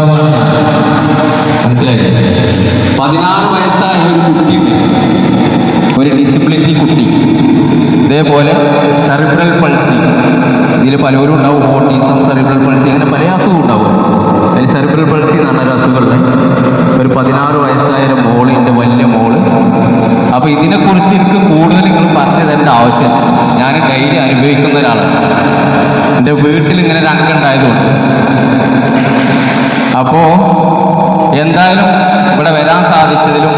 പിതാവാണ്. ഞാൻ മനസ്സിലായില്ലേ? പതിനാറ് വയസ്സായ ഒരു കുട്ടി ഒരു ഡിസിബിലിറ്റി കുട്ടി. ഇതേപോലെ സെറിബ്രൽ പൾസി ഇതിൽ പലരും ഉണ്ടാവും ഓട്ടിസം സെറിബ്രൽ പൾസി അങ്ങനെ പല അസുഖം ഉണ്ടാവും. അതിൽ സെറിബ്രൽ പൾസി എന്ന് പറഞ്ഞ അസുഖമുള്ള ഒരു പതിനാറ് വയസ്സായ ഒരു മോൾ എന്റെ വലിയ മോൾ. അപ്പോൾ ഇതിനെക്കുറിച്ച് എനിക്ക് കൂടുതൽ നിങ്ങൾ പറഞ്ഞു തരേണ്ട ആവശ്യമില്ല. ഞാൻ ഡെയിലി അനുഭവിക്കുന്ന ഒരാളാണ്. എന്റെ വീട്ടിൽ ഇങ്ങനെ രംഗമുണ്ടായതുകൊണ്ട് അപ്പോൾ എന്തായാലും ഇവിടെ വരാൻ സാധിച്ചതിലും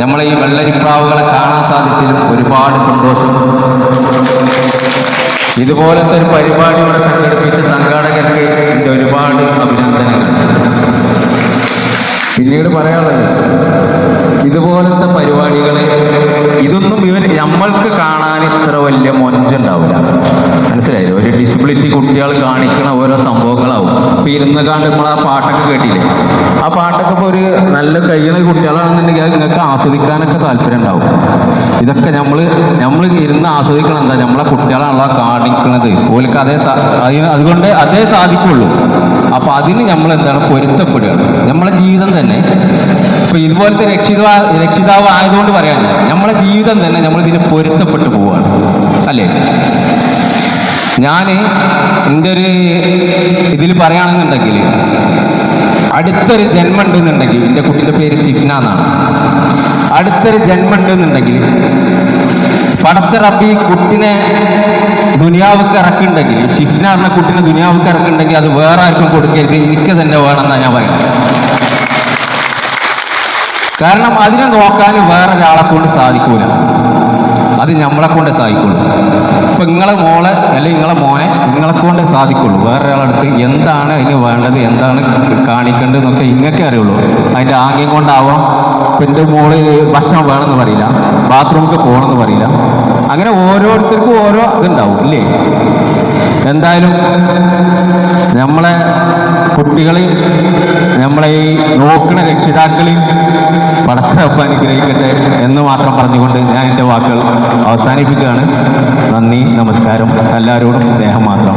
നമ്മളെ ഈ വെള്ളരിപ്രാവുകളെ കാണാൻ സാധിച്ചതിലും ഒരുപാട് സന്തോഷം. ഇതുപോലത്തെ ഒരു പരിപാടി ഇവിടെ സംഘടിപ്പിച്ച സംഘാടകർക്ക് എന്റെ ഒരുപാട് അഭിനന്ദനങ്ങൾ. പിന്നീട് പറയാനുള്ളത് ഇതുപോലത്തെ പരിപാടികളെ ഇതൊന്നും ഇവർ നമ്മൾക്ക് കാണാൻ ഇത്ര വലിയ മൊഞ്ചുണ്ടാവില്ല. മനസ്സിലായില്ലേ? ഒരു ഡിസബിലിറ്റി കുട്ടികൾ കാണിക്കണ ഓരോ ഇപ്പൊ ഇരുന്ന് നമ്മൾ ആ പാട്ടൊക്കെ കേട്ടില്ലേ? ആ പാട്ടൊക്കെ ഇപ്പോൾ ഒരു നല്ല കഴിയുന്ന കുട്ടികളാണെന്നുണ്ടെങ്കിൽ അത് നിങ്ങൾക്ക് ആസ്വദിക്കാനൊക്കെ താല്പര്യം ഉണ്ടാവും. ഇതൊക്കെ നമ്മൾ നമ്മൾ ഇരുന്ന് ആസ്വദിക്കണം. എന്താ നമ്മളെ കുട്ടികളാണല്ലോ കാണിക്കുന്നത് ഓർക്ക് അതേ അതുകൊണ്ട് അതേ സാധിക്കുള്ളൂ. അപ്പൊ അതിന് നമ്മൾ എന്താണ് പൊരുത്തപ്പെടുക. നമ്മളെ ജീവിതം തന്നെ ഇപ്പൊ ഇതുപോലത്തെ രക്ഷിതാ രക്ഷിതാവ് ആയതുകൊണ്ട് പറയാൻ നമ്മളെ ജീവിതം തന്നെ നമ്മൾ ഇതിന് പൊരുത്തപ്പെട്ടു പോവുകയാണ്. അല്ലേ? ഞാൻ എന്റെ ഒരു പറയുകയാണെന്നുണ്ടെങ്കിൽ അടുത്തൊരു ജന്മം ഉണ്ടെന്നുണ്ടെങ്കിൽ എന്റെ കുട്ടിന്റെ പേര് സിഗ്ന എന്നാണ്. അടുത്തൊരു ജന്മം ഉണ്ടെന്നുണ്ടെങ്കിൽ പടച്ച റബ്ബി കുട്ടിനെ ദുനിയാവുക്ക് ഇറക്കുന്നുണ്ടെങ്കിൽ ഷിഫ്ന എന്ന കുട്ടിനെ ദുനിയാവുക്ക് ഇറക്കുന്നുണ്ടെങ്കിൽ അത് വേറെ ആർക്കും കൊടുക്കരുത്. എനിക്ക് തന്നെ വേണമെന്നാണ് ഞാൻ പറയുന്നത്. കാരണം അതിനെ നോക്കാൻ വേറെ കൊണ്ട് സാധിക്കൂല. അത് നമ്മളെ കൊണ്ടേ സാധിക്കുള്ളൂ. ഇപ്പൊ നിങ്ങളെ മോളെ അല്ലെങ്കിൽ നിങ്ങളെ മോനെ നിങ്ങളെ കൊണ്ടേ സാധിക്കുള്ളൂ. വേറൊരാളടുത്ത് എന്താണ് അതിന് വേണ്ടത് എന്താണ് കാണിക്കേണ്ടത് എന്നൊക്കെ ഇങ്ങൊക്കെ അറിയുള്ളൂ. അതിന്റെ ആംഗ്യം കൊണ്ടാവാം. എന്റെ മോൾ ഭക്ഷണം വേണമെന്ന് പറയില്ല. ബാത്റൂമിൽ പോകണമെന്ന് പറയില്ല. അങ്ങനെ ഓരോരുത്തർക്കും ഓരോ ഇതുണ്ടാവും ഇല്ലേ? എന്തായാലും നമ്മളെ കുട്ടികളെയും നമ്മളെ ഈ നോക്കുന്ന രക്ഷിതാക്കളെയും പടച്ചപ്പ് അനുഗ്രഹിക്കട്ടെ എന്ന് മാത്രം പറഞ്ഞുകൊണ്ട് ഞാൻ എന്റെ വാക്കുകൾ അവസാനിപ്പിക്കുകയാണ്. നന്ദി നമസ്കാരം. എല്ലാവരോടും സ്നേഹം മാത്രം.